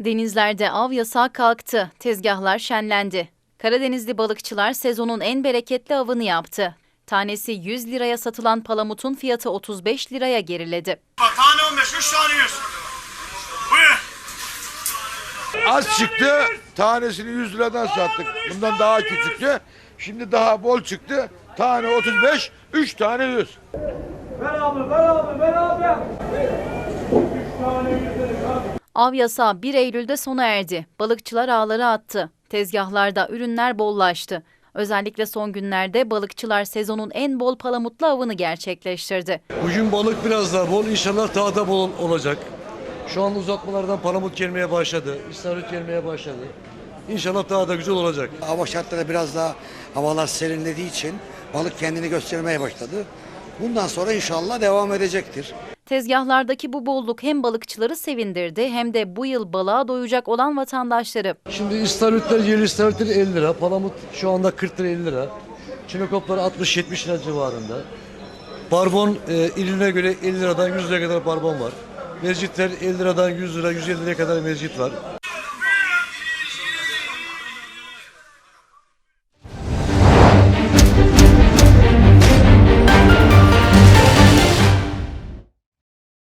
Denizlerde av yasağı kalktı, tezgahlar şenlendi. Karadenizli balıkçılar sezonun en bereketli avını yaptı. Tanesi 100 liraya satılan palamutun fiyatı 35 liraya geriledi. Tane 15, 3 tane 100. Buyur. Az çıktı. Tanesini 100 liradan sattık. Bundan daha küçüktü. Şimdi daha bol çıktı. Tane 35, 3 tane 100. Av yasağı 1 Eylül'de sona erdi. Balıkçılar ağları attı. Tezgahlarda ürünler bollaştı. Özellikle son günlerde balıkçılar sezonun en bol palamutlu avını gerçekleştirdi. Bugün balık biraz daha bol. İnşallah daha da bol olacak. Şu an uzatmalardan palamut gelmeye başladı. İstavrit gelmeye başladı. İnşallah daha da güzel olacak. Hava şartları biraz daha havalar serinlediği için balık kendini göstermeye başladı. Bundan sonra inşallah devam edecektir. Tezgahlardaki bu bolluk hem balıkçıları sevindirdi hem de bu yıl balığa doyacak olan vatandaşları. Şimdi istavritler, yerli istavritler 50 lira. Palamut şu anda 40 lira 50 lira. Çinokoplar 60-70 lira civarında. Barbon e, iline göre 50 liradan 100 liraya kadar barbon var. Mezgitler 50 liradan 100 lira 150 liraya kadar mezgit var.